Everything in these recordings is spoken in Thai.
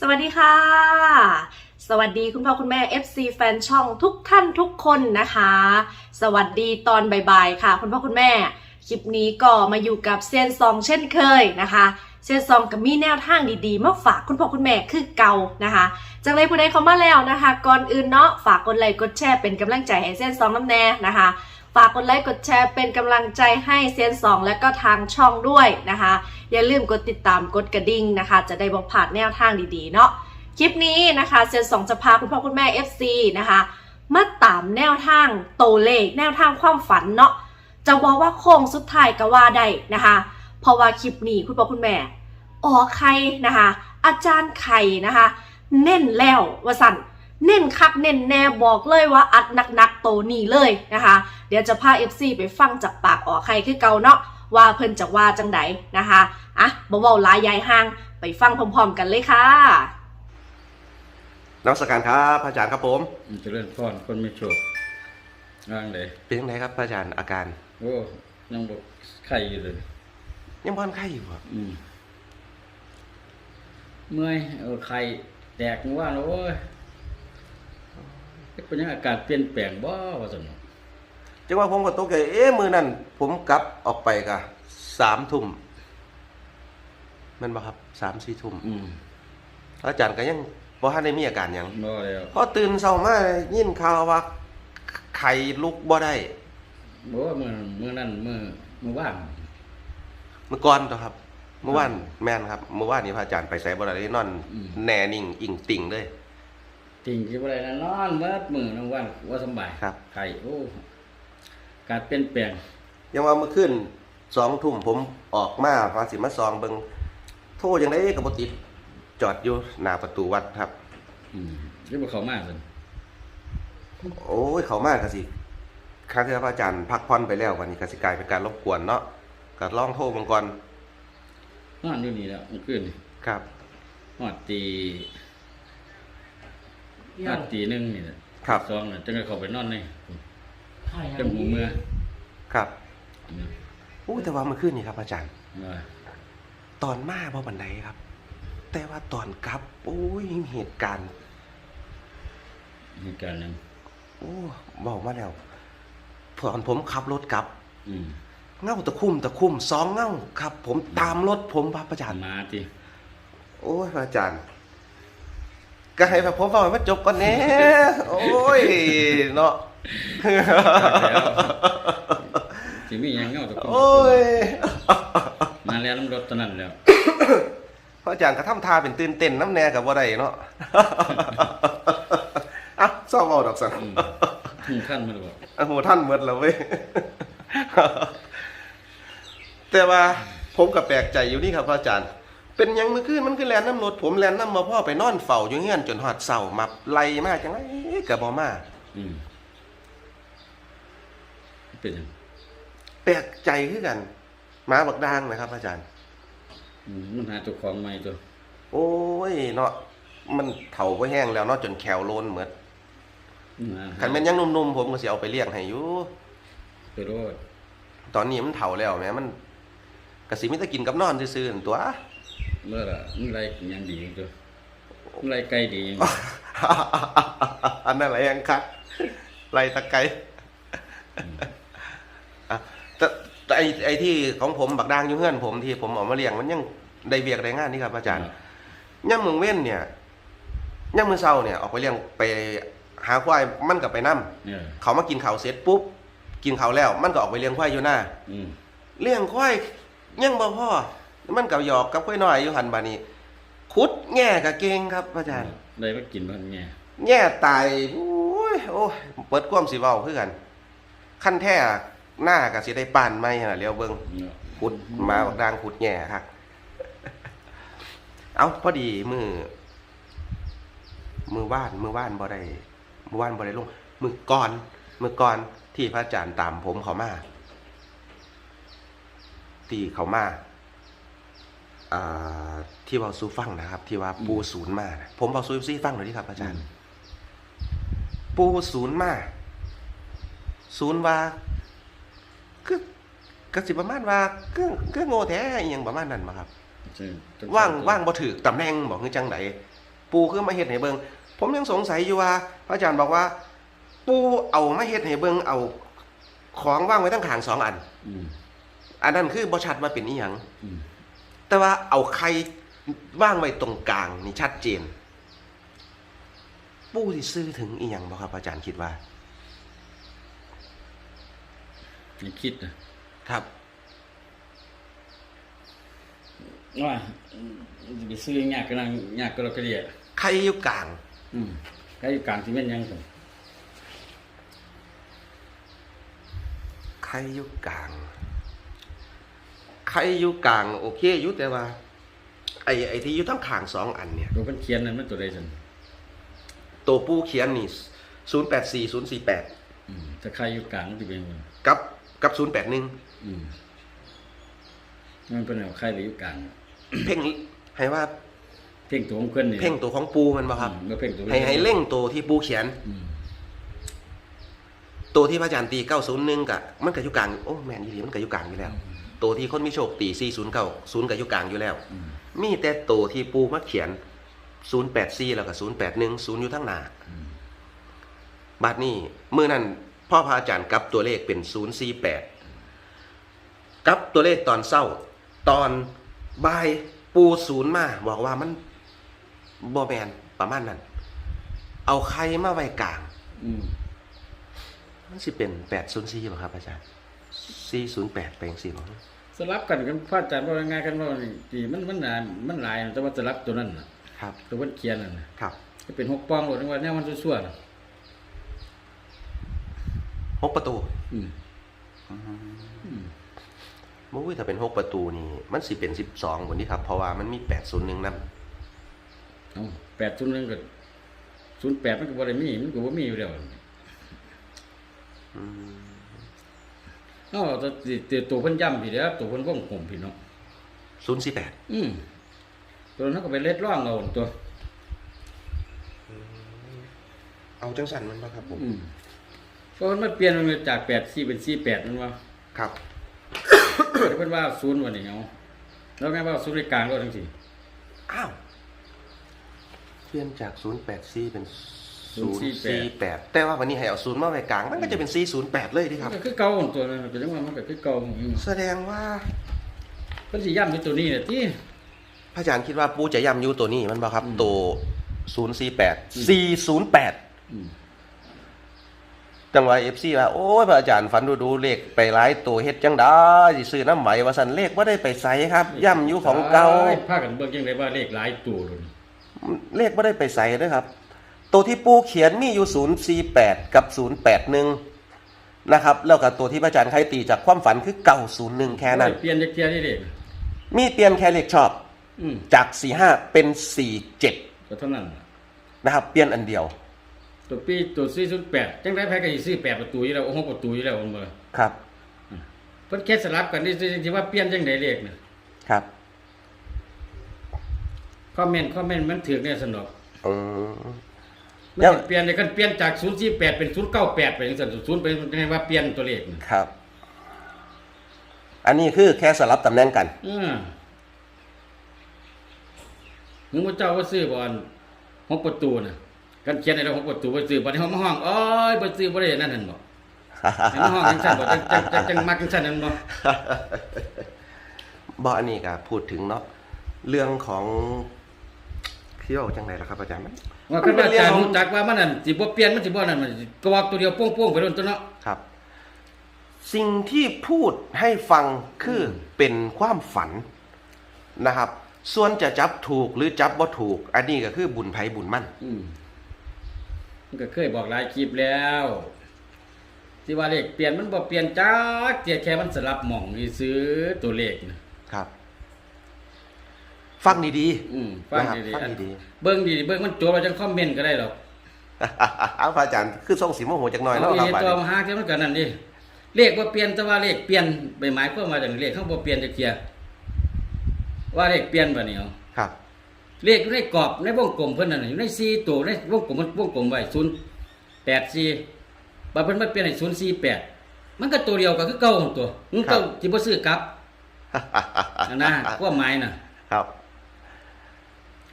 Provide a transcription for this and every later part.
สวัสดีค่ะ สวัสดีคุณพ่อคุณแม่ FC แฟนช่องทุกท่านทุกคนนะคะ สวัสดีตอนบ่ายๆค่ะ คุณพ่อคุณแม่ คลิปนี้ก็มาอยู่กับเซียนซองเช่นเคยนะคะเซียนซองกับมีแนวทางดีๆ มาฝากคุณพ่อคุณแม่คือเก่านะคะ จังเลยผู้ใดเข้ามาแล้วนะคะ ก่อนอื่นเนาะฝากกดไลค์กดแชร์เป็นกำลังใจให้เซียนซองน้ำแน่นะคะ ฝากกดไลค์กดแชร์เป็นกำลังใจให้เซียนสองและก็ทางช่องด้วยนะคะ อย่าลืมกดติดตามกดกระดิ่งนะคะ จะได้บอกผ่านแนวทางดีๆเนาะคลิปนี้นะคะเซียนสองจะพาคุณพ่อคุณแม่ FC นะคะมาตามแนวทางโตเลขแนวทางความฝันเนาะจะบอกว่าโค้งสุดท้ายก็ว่าได้นะคะเพราะว่าคลิปนี้คุณพ่อคุณแม่อ๋อใครนะคะ อาจารย์ไข่นะคะ เน้นแล้วว่าสั่น เน้นคักเน้นแน่บอกเลยว่าอัดหนักๆโตนี่เลยนะคะ เดี๋ยวจะพา FC ไปฟังจากปากอ๋อใครคือเก่าเนาะว่าเพิ่นจะว่าจังไดนะคะอะบ่เว้าหลายยายห่างไปฟังพร้อมๆกันเลยค่ะนมัสการครับพระอาจารย์ครับผมมันจะเลื่อนพรคนไม่โชคร่างเลยเป็นยังไงครับพระอาจารย์อาการโอ้ยังบอกไข่อยู่เลย ยังพอนไข้อยู่ครับอืมเมื่อยเออไข่แตกเมื่อว่านแล้วโอ้ย เป็นยังอากาศเปลี่ยนแปลงบ่ว่าสนุกจังว่าผมก็ตกใจเอ๊ะมือนั่นผมกลับออกไปกะสามทุ่มมันบ่ครับสามสี่ทุ่มอืมพระอาจารย์ก็ยังบ่ทันได้มีอาการหยังบ่แล้วพอตื่นเช้ามายินข่าวว่าไข้ลุกบ่ได้บ่ว่ามือมือนั้นมือมือว่านเมื่อก่อนตัวครับ เมื่อวานแม่นครับ เมื่อวานนี้พระอาจารย์ไปไสบ่ได้เลยนอน แน่นิ่ง อิงติ่งเลย ติ่งที่บ่ได้นะนอนเบิดมื้อทั้งวันว่าสำบายครับ ไข่โอ้อากาศเปลี่ยนแปลงยังว่าเมื่อคืนสองทุ่มผมออกมาพาสิมาซองเบิงโทรยังได้กับบติดจอดอยู่หน้าประตูวัดครับ อืมนี่บ่เข้ามาซั่นโอ้ยเขามากกสิครั้งที่พระอาจารย์พักผ่อนไปแล้ววันนี้กสิกลายเป็นการรบกวนเนาะก็ลองโทรมังกรนอนอยู่นี่แล้วเมื่อคืนนี่ครับฮอดตี ฮอดตีหนึงนี่แหละครับ สองน่ะจังก็เข้าไปนอนในจังหูเมื่อครับเนี่ยอู้แต่ว่าเมื่อคืนนี่ครับ อาจารย์ ว่าตอนมาบ่บันไดครับ แต่ว่าตอนกลับ โอ้ยมีเหตุการณ์เหตุการณ์นั้นโอ้บอกมาแล้วตอนผมขับรถกลับ อืมเงาตะคุ่มตะคุ่มสองเงาครับ ผมตามรถผมครับอาจารย์ มาติโอ้ยพระอาจารย์ ก็ให้พระผมฟังให้มันจบก่อนแหน่โอ้ยเนาะสิมีหยังเงาตะกุ่มโอ้ยมาแล้วน้ำรถตอนนั้นแล้วพระอาจารย์ก็ทำทาเป็นตื่นเต้นน้ำแน่กับว่าใดเนาะอะซ่อมเอาดอกสันอืมถึงขั้นมาแล้วบอกโอ้โหท่านเมดแล้วเว้ยแต่ว่าผมก็แปลกใจอยู่นี่ครับพระอาจารย์ เป็นหยังเมื่อคืนมันคือแลนน้ำรถผมแลนน้ำมาพ่อไปนอนเฝ้าอยู่เงี้ยนจนหอดเสามาไล่มาจังไรกับบอมาอืมเป็นหยังแปลกใจคือกันหมาบักดางนะครับ อาจารย์อืมมันหาเจ้าของใหม่ตัว โอ้ยเนาะมันเถาก็แห้งแล้วเนาะจนแขวโลนเหมือนมันหาคันแม่นยังหนุ่มๆผมก็สิเอาไปเลี้ยงให้อยู่ไปโรดตอนนี้มันเถาแล้วแหม่มันกสิมิตะกินกับนอนซื่อๆนั่นตัว เมื่อละมันไรหยังดีตัวมันไรไกลดีอันนั้นอะไรยังครับไรตะไกอะแต่แต่ไอไอที่ของผมบักดางอยู่เฮือนผมที่ผมเออกมาเลี้ยงมันยังได้เวียกได้งานนี่ครับอาจารย์ย่ำเมืองเว้นเนี่ยย่ำมือเช้าเนี่ยออกไปเลี้ยงไปหาควายมันกับไปนํเนี่ยเขามากินข้าวเสร็จปุ๊บกินข้าวแล้ว มันก็ออกไปเลี้ยงควายอยู่หน้าอืมเลี้ยงควายยังบ่พ่อ มันกับหยอกกับควายน้อยอยู่หันบานี้ขุดแง่กับเก่งครับอาจารย์ได้มากินมันไงแง่ตายโอ้ยโอ้ยเปิดความสิเว้าคือกันขั้นแท้หน้าก็สิได้ปานไหมหั่นน่ะเลี้ยวเบิ่งเนาะขุดมาบักดางขุดแง่ครับเอาพอดีมือมือว่านมือว่านบ่ได้มือว่านบ่ได้ลงมือก่อนมือก่อนที่พระอาจารย์ตามผมเขามาที่เขามา อ่าที่เบาซูฟังนะครับ ที่ว่าปูศูนย์มานะผมเบาซูซี่ฟังหน่อยดิครับอาจารย์ ปูศูนย์มาศูนย์ว่าคือกสิประมาณว่าคือคือโง่แท้อหยังประมาณนั้นมาครับ ใช่ว่างว่างบ่ถือตำแหน่งบอกคือจังไดปูคือมาเฮ็ดให้เบิงผมยังสงสัยอยู่ว่า พระอาจารย์บอกว่า ปูเอามาเฮ็ดให้เบิงเอา ของว่างไว้ตั้งขางสองอัน อืมอันนั้นคือบ่ชัดว่าเป็นอีหยัง อืม แต่ว่าเอาใครว่างไว้ตรงกลางนี่ชัดเจน ปูที่ซื้อถึงอีหยังบ่ครับ อาจารย์คิดว่านี่คิดนะครับว่าจะไปซื้อยากกันนั่งยากก็เราก็เรียกใครอยู่กลาง อืมใครอยู่กลางที่แม่นยังกันใครอยู่กลางใครอยู่กลางโอเคอยู่แต่ว่า ไอ้ไอ้ที่อยู่ทั้งขางสองอันเนี่ยตัวเพิ่นเขียนนั่นมันตัวใดซั่นตัวปูเขียนนี่ศูนย์แปดสี่ศูนย์สี่แปดอืมถ้าใครอยู่กลางมันสิเป็นมันกับกับศูนย์แปดหนึ่งอืมมันเป็นแนวใครไปอยู่กลาง เพ่งให้ว่าเพ่งตัวของเพิ่นนี่เพ่งตัวของปูมันบ่ครับ อืมแล้วเพ่งตัวให้ให้เร่งตัวที่ปูเขียน อืมตัวที่พระอาจารย์ตีเก้าศูนย์หนึ่งกะมันกับยุกลางโอ้แมนยี่ดีมันกับยุกลางอยู่แล้ว ตัวที่คนมีโชคตีสี่ศูนย์เก้าศูนย์กับยุกลางอยู่แล้วอืมมีแต่ตัวที่ปูมาเขียนศูนย์แปดสี่แล้วก็ศูนย์แปดหนึ่งศูนย์อยู่ทั้งหน้าอืมบัดนี้เมื่อนั้นพ่อพระอาจารย์กลับตัวเลขเป็นศูนย์สี่แปดกลับตัวเลขตอนเศร้า ตอนบ่ายปูศูนย์มาบอกว่ามันบอแมนประมาณนั้น เอาใครมาไว้กลางอืมมันสิเป็นแปดศูนย์สี่ป่ะครับอาจารย์ สี่ศูนย์แปดแปลงสี่ป่ะสลับกันกันพระอาจารย์ว่าง่ายกันว่านี่ที่มันมันหนามันหลายแต่ว่าสลับตัวนั้นน่ะครับ ตัวเพิ่นเขียนนั่นน่ะครับจะเป็นหกปองโหลดว่าแนวมันซั่วๆน่ะหกประตูอืมอืมมุ้ยถ้าเป็นหกประตูนี่ มันสิเป็นสิบสองบนนี้ครับ เพราะว่ามันมีแปดศูนย์หนึ่งนั่นเอาแปดศูนย์หนึ่งก็ศูนย์แปดมันก็บ่ได้มีมันก็บ่มีอยู่แล้ว เอ้าตัวตัวตัวเพิ่นย่ำพี่เด้อตัวเพิ่นวงกลมพี่เนาะศูนย์สี่แปดอืมตัวนั้นก็ไปเล็ดร่องเอาตัว เอาจังสันมันป่ะครับผมอืมเพราะมันมาเปลี่ยนมันจากแปดสี่เป็นสี่แปดมันว่า ครับ เพิ่นว่าศูนย์วันนี้เอาแล้วไงว่าศูนย์ในกลางก็ทั้งสี่อ้าว เปลี่ยนจากศูนย์แปดสี่เป็น ศูนย์048สี่แปดแต่ว่าวันนี้ให้เอาศูนย์มาไว้กลาง มันก็จะเป็นสี่ศูนย์แปดเลยที่ครับมันก็คือเก่าของตัวนั้นเป็นจังว่ามันก็คือเก่าของมันแสดงว่าเพิ่นสิย้ำที่ตัวนี้เนี่ยที่พระอาจารย์คิดว่าปูจะย้ำอยูตัวนี้มันบ่ครับอืมตัวศูนย์สี่แปดอืมสี่ศูนย์แปดอืมจังหวะเอฟซีว่าโอ้ยพระอาจารย์ฝันดูดูเลขไปหลายตัวเฮ็ดจังได้สิซื้อน้ำไหมว่าสันเลขว่าได้ไปใส่ครับย่ำอยู่ของเก่าอ้ยพากันเบิ่งจังไดว่าเลขหลายตัวเลยเลขว่าได้ไปใส่ด้วยครับ ตัวที่ปูเขียนมีอยู่ศูนย์สี่แปดกับศูนย์แปดหนึ่งนะครับ แล้วกับตัวที่พระอาจารย์ใครตีจากความฝันคือเก่าศูนย์หนึ่งแค่นั้น เปลี่ยนจักเที่ยนี่เด้มีเปลี่ยนแค่เลขชอบอืมจากสี่ห้าเป็นสี่เจ็ดก็เท่านั้นล่ะนะครับ เปลี่ยนอันเดียวตัวปีตัว408จังได๋ไผก็สิซื้อ8ประตูอยู่แล้วโอ้โหประตูอยู่แล้วมันบ่ครับเพิ่นแค่สลับกันนี่สิว่าเปลี่ยนจังได๋เลขน่ะครับคอมเมนต์คอมเมนต์มันถูกแน่สนอกอืม มันแล้วเปลี่ยนเลยกันเปลี่ยนจาก048เป็น098ไปจังซั่น0เป็นจังได๋ว่าเปลี่ยนตัวเลขน่ะครับ อันนี้คือแค่สลับตำแหน่งกัน อือมึงบ่เจ้าว่าซื้อบ่อันหกประตูน่ะกันเขียนให้เราหกประตูบ่ซื้อบ่ได้ห้องมาห้องโอ้ยบ่ซื้อบ่ได้นั่นนั่นบ่ให้มาห้องจังซั่นบ่จังจังจังจังมักจังซั่นนั่นบ่บออันนี้ก็พูดถึงเนาะเรื่องของที่ว่าจังไหนล่ะครับอาจารย์มัน ว่าคันว่าอาจารย์รู้จักว่ามันนั่นสิบ่เปลี่ยนมันสิบ่นั่นมันสิกวอกตัวเดียวโป้งๆไปโดนตัวเนาะครับ สิ่งที่พูดให้ฟังคืออเป็นความฝันนะครับ ส่วนจะจับถูกหรือจับบ่ถูก อันนี้ก็คือบุญไผบุญมั่นอืมมันก็เคยบอกหลายคลิปแล้วที่ว่าเลขเปลี่ยนมันบ่เปลี่ยนจักเทียแค่มันสลับหม่องนี่ซื้อตัวเลขนะครับ ฟังดีอืมๆฟังนะครับดีฟังๆดีเบิ่งดีๆเบิ่งมันโจทย์เราจังคอมเมนต์ก็ได้หรอกๆ เอาพระอาจารย์คือส่งสีโมโหจักหน่อยเอาเนาะครับอีบัดตัวนี้มาหาเท่ามันกันนั่นดิเลขบ่เปลี่ยนแต่ว่าเลขเปลี่ยนไปหมายความว่าจังเลขเขาบ่เปลี่ยนจักเทียว่าเลขเปลี่ยนบ่นี่เอาครับ เลขอยู่ในกรอบในวงกลมเพิ่นนั่นน่ะอยู่ใน4ตัวในวงกลมมันวงกลมไว้084บัดเพิ่นมาเปลี่ยนให้048มันก็ตัวเดียวก็คือเก่าของตัวมันครัก็บสิบ่ซื้อกลับ นะนะความหมายน่ะ ครับ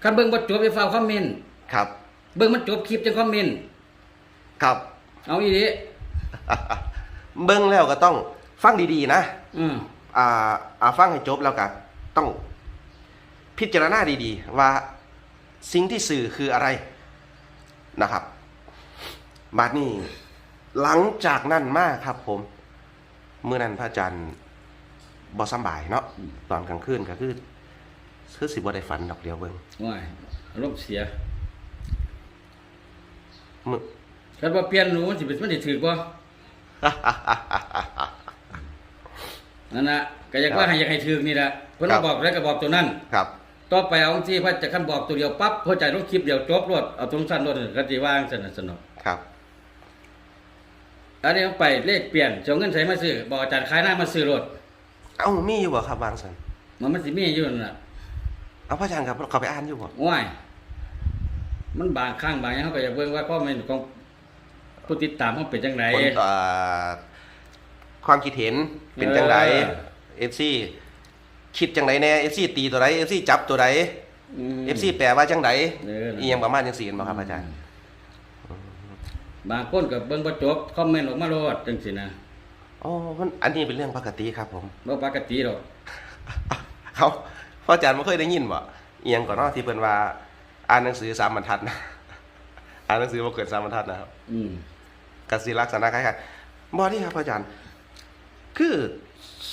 คคันเบิ่งบ่จบไปฟ้าวคอมเมนต์ครับ เบิ่งมันจบคลิปจังคอมเมนต์ครับ เอาอีหลีเบิ้งแล้วก็ต้องฟังดีๆนะ อืมอ่า อ่าฟังให้จบแล้วก็ต้อง พิจารณาดีๆ ว่าสิ่งที่สื่อคืออะไรนะครับ บาดนี้ หลังจากนั้นมากครับผม เมื่อนั้นพระอาจารย์บอสำบายเนาะตอนกลางคืนก็คือ คือสิบ่ได้ฝันดอกเดียวเบิ่งว้ายอารมณ์เสียมื้อคันว่าเปลี่ยนหนูมันสิเป็นมันสิถูกบ่นั่นน่ะก็อยากว่าให้อยากให้ถูกนี่ล่ะเพิ่นครัมาบ บอกแล้วก็บอกตัวนั้น ครับ ต่อไปเอาที่ว่าจะคันบอกตัวเดียวปั๊บเข้าใจลงคลิปเดียวจบรวดเอาตรงสั้นรวดก็สิวางสนสนอกครับ อันนี้เอาไปเลขเปลี่ยนจะเอาเงินใส่มาซื้อบอกอาจารย์ขายหน้ามาซื้อรถเอ้ามีอยู่บ่ครับวางสันมันมันสิมีอยู่นั่นน่ะ เอาพระอาจารย์ครับเขาไปอ่านอยู่บ่ว้ายมันบางข้างบางอย่างเขาก็อยากเบิ่งว่าข้อมูลของผู้ติดตามเขาเป็นจังไดคนอ่าความคิดเห็นเป็นจังไดเออ เอฟซีคิดจังไดแน่เอฟซีตีตัวใดเอฟซีจับตัวใดมเอฟซีแปลว่าจังไดเอออีหยังประมาณจังซี่เห็นบ่ครับอาจารย์บางคนก็เบิ่งบ่จบคอมเมนต์ออกมาโลดจังซี่นะอ๋อมันอันนี้เป็นเรื่องปกติครับผม บ่ปกติดอก เขา พระอาจารย์บ่เคยได้ยินบ่อีหยังก่อนเนาะที่เพิ่นว่าอ่านหนังสือสามบรรทัดนะอ่านหนังสือบ่เกินสามบรรทัดนะครับ อืมกสิลักษณะคล้ายๆบ่ที่ครับอาจารย์ คือ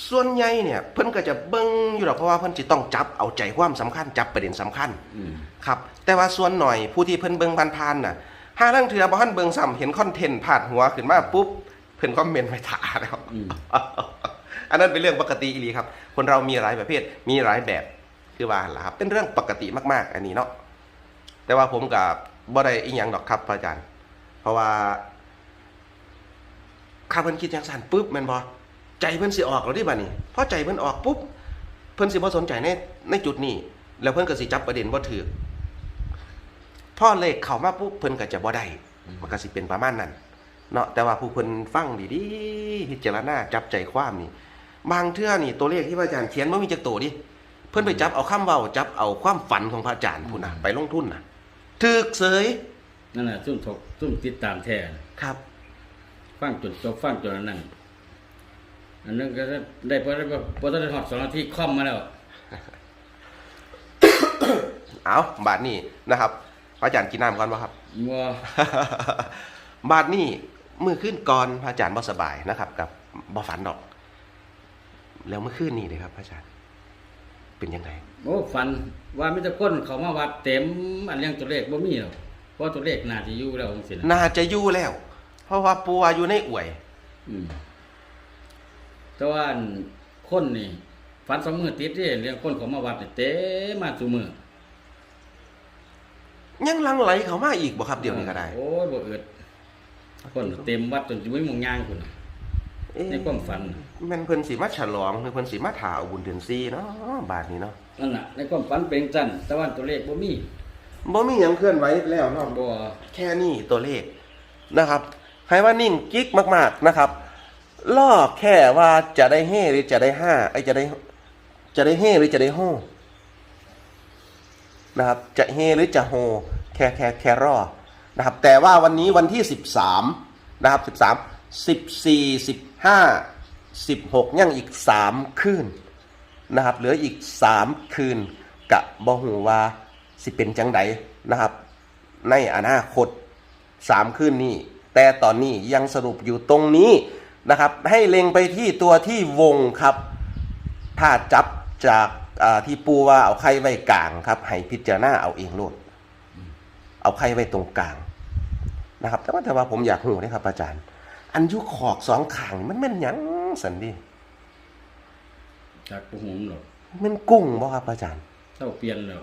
ส่วนใหญ่เนี่ย เพิ่นก็จะเบิ่งอยู่หรอกเพราะว่าเพิ่นสิต้องจับเอาใจความสำคัญจับประเด็นสำคัญ อืมครับ แต่ว่าส่วนหน่อยผู้ที่เพิ่นเบิ่งผ่านๆน่ะห้าเรื่องเถื่อบ่ทันเบิ่งซ้ำเห็นคอนเทนต์พาดหัวขึ้นมาปุ๊บเพิ่นคอมเมนต์ไปถาแล้ว อืม อันนั้นเป็นเรื่องปกติอีหลีครับ คนเรามีหลายประเภท มีหลายแบบ คือว่าล่ะครับเป็นเรื่องปกติมาก ๆ อันนี้เนาะแต่ว่าผมกับบ่ได้อีหยังดอกครับพระอาจารย์ เพราะว่าข้าเพิ่นคิดจังซั่นปุ๊บแม่นบ่ใจเพิ่นสิออกแล้วดิบัดนี้พอใจเพิ่นออกปุ๊บเพิ่นสิบ่สนใจในในจุดนี้ แล้วเพิ่นก็สิจับประเด็นบ่ถูกพอเลขเข้ามาปุ๊บเพิ่นก็จะบ่ได้มันก็สิเป็นประมาณนั้นเนาะแต่ว่าผู้เพิ่นฟังดีๆพิจารณาจับใจความนี่บางเทื่อนี่ตัวเลขที่พระอาจารย์เขียนบ่มีจักตัวดิ เพิ่นไปจับเอาคำเว้าจับเอาความฝันของพระอาจารย์พุ่นน่ะไปลงทุนน่ะถูกเสยนั่นน่ะซุ่มถกซุ่มติดตามแท้ครับ ฟังจนจบฟังจนอันนั้นอันนั้นก็ได้ได้พอได้พอได้ฮอด2นาทีคอมมาแล้ว เอาบาทนี้นะครับพระอาจารย์กินน้ำก่อนบ่ครับบ่บาทนี้มือขึ้นก่อนพระอาจารย์บ่สบายนะครับ กับบ่ฝันดอก แล้วเมื่อคืนนี้เลยครับพระอาจารย์ เป็นยังไงโอ้ฝันว่ามีแต่คนเขามาวัดเต็มอันเรื่องตัวเลขบ่มีหรอกเพราะตัวเลขน่าจะอยู่แล้วจังซี่นะน่าจะอยู่แล้ว เพราะว่าปัวอยู่ในอวย อืมแต่ว่าอันคนนี่ฝันสองมือติดเด้เรื่องคนเขามาวัดนี่เต็มมาซุมือยังหลังไหลเข้ามาอีกบ่ครับเดี๋ยวนี้ก็ได้ โอ้ยบ่เอิดคนเต็มวัดจนสิบ่มีหมองย่างพุ่นน่ะเอ๊ะ ในความฝันแมันเพิ่นสิมาฉลองหรือเพิ่นสิมาถาเอาบุญเดือน4เนาะบาทนี้เนาะนั่นน่ะในความฝันเป็นจังซั่นแต่ว่าตัวเลขบ่มีบ่มีหยังเคลื่อนไหวแล้วเนาะบ่แค่นี้ตัวเลขนะครับให้ว่านิ่งกิ๊กมาก ๆนะครับล่อแค่ว่าจะได้เฮหรือจะได้ห้าไอ้จะได้ จะได้เฮหรือจะได้โฮนะครับ จะเฮหรือจะโฮแค่แค่แค่รอนะครับ แต่ว่าวันนี้วันที่สิบสามนะครับสิบสาม สิบสี่สิบห้าสิบหกยังอีกสามคืนนะครับเหลืออีกสามคืนกะบ่หูว่าสิเป็นจังใดนะครับ ในอนาคตสามคืนนี้ แต่ตอนนี้ยังสรุปอยู่ตรงนี้นะครับ ให้เล็งไปที่ตัวที่วงครับ ถ้าจับจากาที่ปูว่าเอาไข่ไว้กลางครับ ให้พิจารณาเอาเองโลดเอาไข่ไว้ตรงกลางนะครับ แต่ว่าแต่ว่าผมอยากหูนะครับอาจารย์ อันอยุขอกสองขางนี่มันแม่นหยังสันดีจากบ่ฮู้หรอกมันกุ้งบ่ครับอาจารย์เจ้าเปลี่ยนแล้ว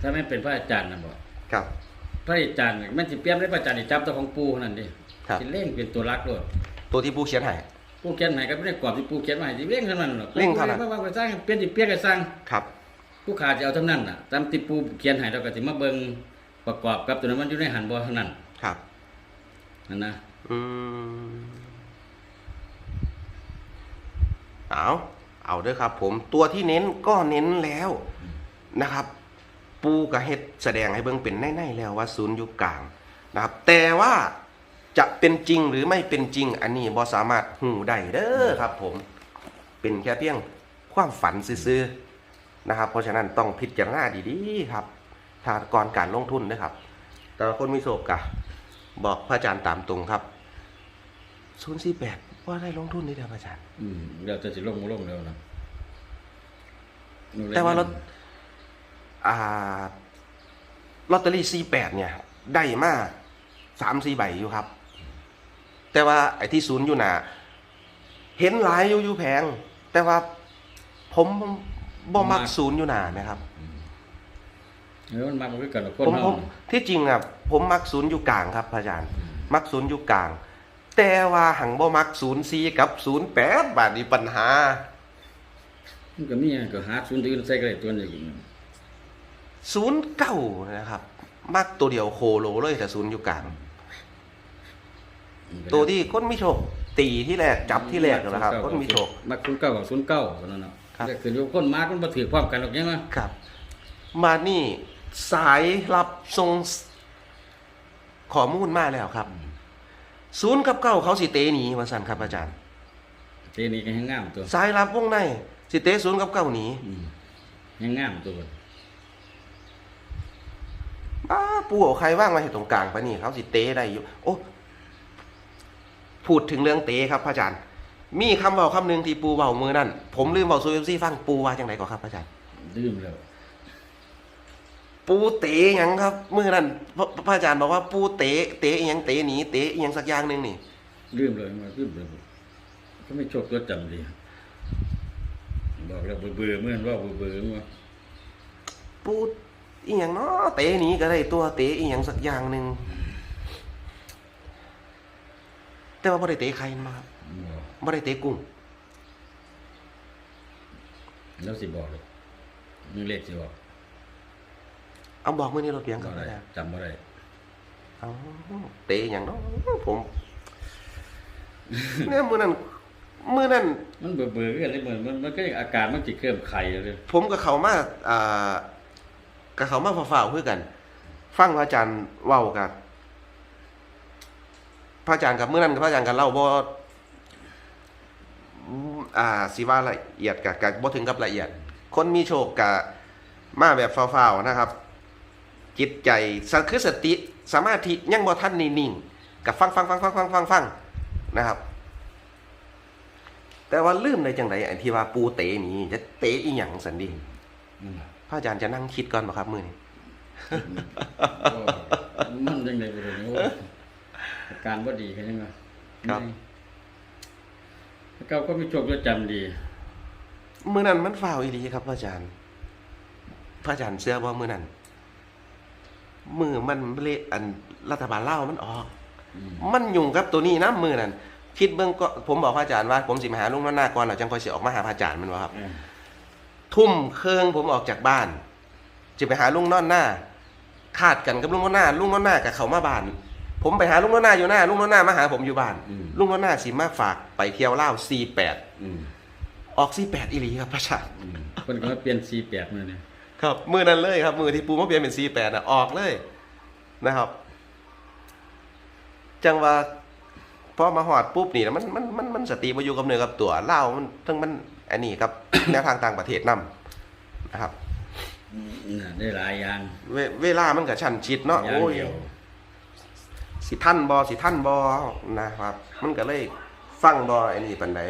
ถ้าไม่เป็นพระอาจารย์นะบ่ครับ พระอาจารย์นี่มันสิเปลี่ยนได้พระอาจารย์นี่จับตัวของปู่นั่นดิครับสิเล่งเป็นตัวรักโลดตัวที่ปูเขียนให้ปู่เขียนให้ก็ไม่ได้กรอบที่ปู่เขียนมาให้สิเล่งเท่านั้นหรอกเร่งเท่านั้นบ่ว่าไปสร้างเปลี่ยนสิเปลี่ยนก็สร้างครับ ผู้ขาจะเอาเท่านั้นน่ะตามที่ปู่เขียนให้เราก็สิมาเบิ่งประกอบกับตัวนั้นมันอยู่ในหันบ่เท่านั้นครับนั่นนะอืมเอาเอาเด้อครับ ผมตัวที่เน้นก็เน้นแล้วนะครับ ปูกับเฮ็ดแสดงให้เบิ่งเป็นแน่ๆแล้วว่าศูนย์อยู่กลางนะครับ แต่ว่าจะเป็นจริงหรือไม่เป็นจริง อันนี้บ่สามารถหูได้เด้อครับ ผม เป็นแค่เพียงความฝันซื่อๆ นะครับ เพราะฉะนั้นต้องพิจารณาดีๆครับถ้าก่อนการลงทุนนะครับ แต่ละคนมีโศกกะบอกพระอาจารย์ตามตรงครับศูนย์สี่แปดว่าได้ลงทุนนี่เด้อพระอาจารย์ อืมเดี๋ยวจะสิลงบ่ลงแล้วนะแต่ว่ารถอ่าลอตเตอรี่สี่แปดเนี่ย ได้มาสามสี่ใบอยู่ครับ แต่ว่าไอ้ที่ศูนย์อยู่น่ะเห็นหลายอยู่อยู่แพง แต่ว่าผม บ่มักศูนย์อยู่หนานะครับเออมันมาบ่คือกันหรอกคนผมเฮาผมที่จริงอะผมมักศูนย์อยู่กลางครับพระอาจารย์ มักศูนย์อยู่กลาง แต่ว่าหังบ่มักศูนย์สี่กับศูนย์แปดบาทนี้ปัญหา มันก็มีอันก็หาศูนย์อื่นใส่ก็ได้ตัวนึงศูนย์เก้านะครับ มักตัวเดียวโคโลเลยแต่ศูนย์อยู่กลาง ตัวที่คนมีโชคตีที่แรกจับที่แรกนะครับคนมีโชคมักศูนย์เก้ากับศูนย์เก้าเท่านั้นเนาะ ครับแต่คืออยู่คนมาคนบ่ถือพร้อมกันหรอกยังไงครับ มานี่สายรับทรงข้อมูลมาแล้วครับศูนย์กับเก้าเขาสิเตหนีมาสั่นครับอาจารย์ เจนี่ก็ยังงามตัวสายรับวงในสิเตศูนย์กับเก้าหนีอืมยังงามตัวป้าปูเอาใครว่างมาอยู่ตรงกลางปะนี่เขาสิเตได้อยู่ โอ้พูดถึงเรื่องเตครับพระอาจารย์ มีคำเบาคำหนึ่งที่ปูเบามือนั่นผมลืมเบาซูเอฟซีฟังปูว่าจังไดก่อนครับพระอาจารย์ลืมแล้วปูเตะหยังครับมือนั่นพระพระอาจารย์บอกว่าปูเตะเตะอิหยังเตะหนีเตะอิหยังสักอย่างหนึ่งนี่ ลืมเลยมาลืมเลยก็ไม่โชคตัวจำดีบอกแล้วเบื่อๆเมื่อนว่าเบื่อๆมาปูอีหยังเนาะเตะหนีก็ได้ตัวเตะอีหยังสักอย่างหนึ่งแต่ว่าบ่ได้เตะใครมาครับบอก บ่ได้เตะกุ้งแล้วสิบอกเลยมึงเลขสิบอกเอาบอกมือนี้รถเพียงบ่ครับได้อาจารย์จำบ่ได้เอาเตะอีหยังเนาะผมเนี่ยมือนั้นมือนั้นมันเบื่อเบื่อๆกันเลยเหมือนมันมันก็ยังอาการมันจิเคลื่อนไข่เลยผมกับเขามาอ่ากับเขามาฝ่าวๆเพื่อกัน ฟังพระอาจารย์เว้ากับพระอาจารย์กับเมื่อนั้นกับพระอาจารย์กันเล่าบ่ อืมอ่าสิว่าละเอียดกับกับบ่ถึงกับละเอียด คนมีโชคกับมาแบบฝ่าวๆนะครับ จิตใจสคือสติสมาธิยังบ่ทันนิ่งๆกับฟังฟังฟังฟังฟังฟังฟังนะครับ แต่ว่าลืมในจังไดไอ้ที่ว่าปูเตะนี่จะเตะอีหยังสันดีอืมพระอาจารย์จะนั่งคิดก่อนบ่ครับมื้อนี้ก็มันยังไงบ่รู้นี่โอ้อาการบ่ดีกันยังไงครับ เขาก็มีโชคตัวจำดีมื้อนั้นมันฝ่าวอีหลีครับพระอาจารย์ พระอาจารย์เชื่อบ่มื้อนั้นมือมันเละอันรัฐบาลลาวมันออกอืมมันยุ่งกับตัวนี้นะมื้อนั้นคิดเบิ่งก็ผมบอกพระอาจารย์ว่า ผมสิมาหาลุงน้อนหน้าก่อนแล้วจังค่อยสิออกมาหาพระอาจารย์แมันบ่ครับเออทุ่มเครื่องผมออกจากบ้านจะไปหาลุงนอนหน้าคาดกันกับลุงนอนหน้าลุงนอนหน้ากับเขามาบ้าน ผมไปหาลุงนอนหน้าอยู่หน้าลุงนอนหน้ามาหาผมอยู่บ้านลุงนอนหน้าสิมาฝากไปเที่ยวเล่าว48 อืมออก 48อีหลีครับพระอาจารย์อืมเพิ่นก็มาเปลี่ยน48มื้อนี้ครับมือนั้นเลยครับ มือที่ปูมาเปลี่ยนเป็น48น่ะออกเลยนะครับ จังว่าพอมาหอดปุ๊บนี่นะมันมันมันมันสติมาอยู่กับเนื้อกับตัวเล่าวมันทั้งมันอันนี้ครับ แนวทางต่างประเทศนํนะครับอืมน่ะได้หลายอย่าง เวเวลามันกับชันชิดเนาะอย่างโอ้ยเดียว สิท่านบอสิท่านบอนะครับ มันก็เลยฟังบอไอ้นี่ปันใด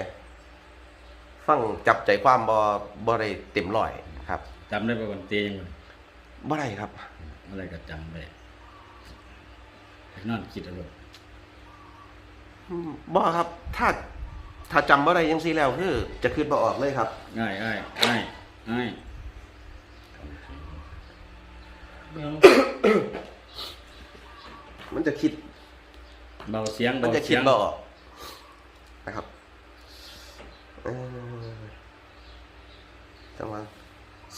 ฟังจับใจความบอบอได้เต็มร้อยครับจำได้บ่วันเตียงบ่บ่ได้ครับอะไรก็จำได้ไปนอนคิดเอาลูกอืมบ่ครับ ถ้าถ้าจำบ่ได้ยังซี่แล้วคือ จะคืนบ่ออกเลยครับง่ายง่ายง่ายง่ายมันจะคิด เบาเสียงมันเบาจะเสีคิดยงบ่ออกนะครับเอ่อจังหวะ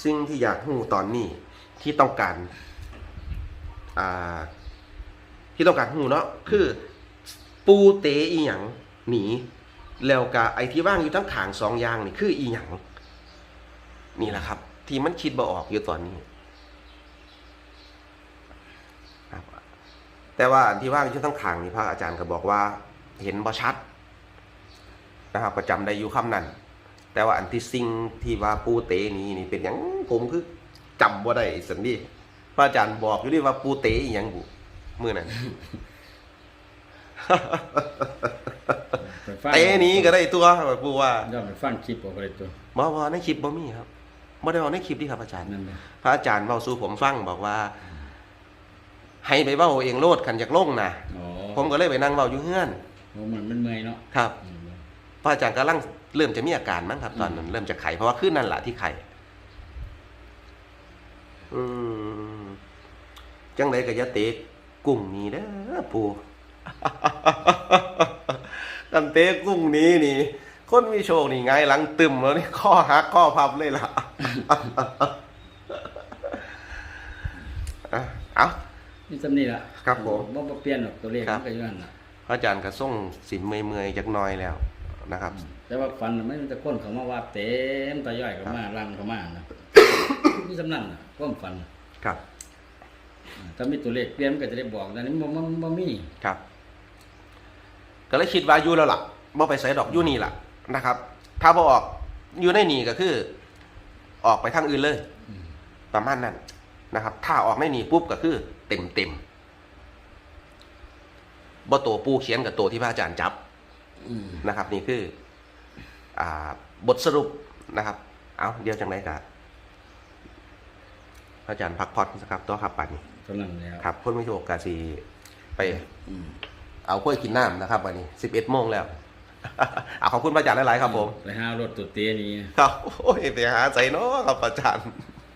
สิ่งที่อยากหู้ตอนนี้ ที่ต้องการ อ่า ที่ต้องการหูเนาะคือ ปูเตอีหยังหนีแล้วก็ไอ้ที่ว่างอยู่ทั้งขางสองอย่างนี่คืออีหยังนี่แหละครับ ที่มันคิดบ่ออกอยู่ตอนนี้ครับ แต่ว่าอันที่ว่างอยู่ทั้งขางนี่พระอาจารย์ก็บอกว่าเห็นบ่ชัดนะครับก็จำได้อยู่คำนั้น แต่ว่าอันที่สิ่งที่ว่าปูเตนี่นี่เป็นหยังผมคือจำบ่ได้สันนี่พระอาจารย์บอกอยู่นี่ว่าปูเตอีหยังบุมื้อนั้นไปฟังเตนี้ก็ได้ตัวปูว่าย้อนไปฟังคลิปออกไปเลยตัวบ่บ่ในคลิปบ่มีครับบ่ได้เอาในคลิปนี่ครับอาจารย์นั่นเลยพระอาจารย์เว้าสู่ผมฟังบอกว่า ให้ไปเว้าเองโลดคันอยากลงนะอ๋อผมก็เลยไปนั่งเว้าอยู่เฮือนโอ้มันมันเมื่อยเนาะครับอืม พระอาจารย์กำลังเริ่มจะมีอาการมั้งครับ ตอนนั้นเริ่มจะไข้เพราะว่าขึ้นนั่นแหละที่ไข้อืมจังไดก็อย่าเตะกุ้งนี้เด้อปูกันเตะกุ้งนี้นี่ คนมีโชคนี่ไงหลังตึมแล้วนี่ข้อหักข้อพับเลยล่ะ อะเอา นี่สำนี่ละครับผมบ่บ่เปลี่ยนหรอกตัวเลขครัมับนก็อยู่นั่นน่ะพระอาจารย์ก็ส่งสินเมื่อยๆจักหน้อยแล้วนะครับ แต่ว่าฟันน่ะมันจะก้นเขามาว่าเต็มตาย่อยเขามารังเขามานะ นี่สำนั่นน่ะก้มฟันครับ ถ้ามีตัวเลขเปลี่ยนมันก็จะได้บอกแต่นี่บ่บ่บ่มีครับ ก็เลยคิดว่าอยู่แล้วล่ะบ่ไปใส่ดอกอยู่นี่ล่ะนะครับ ถ้าบ่ออกอยู่ในนี่ก็คือ ออกไปทางอื่นเลยประมาณนั้นนะครับ ถ้าออกในนี่ปุ๊บก็คือ เต็มเต็มๆบ่โตปูเขียนกับโตที่พระอาจารย์จับอืมนะครับ นี่คือ อ่า บทสรุปนะครับ เอาเดี๋ยวจังไรกันพระอาจารย์พักผ่อนสักครับตัวขับปันนี้เท่านั้นแล้วครับคนไม่โชคกาสีไปอืมเอากล้วยกินน้ำนะครับ วันนี้สิบเอ็ดโมงแล้วเอาขอบคุณพระอาจารย์หลาย ๆ ครับผมไปหารถตัวเตี้ยนี้ครับโอ้ยไปหาใจเนาะครับอาจารย์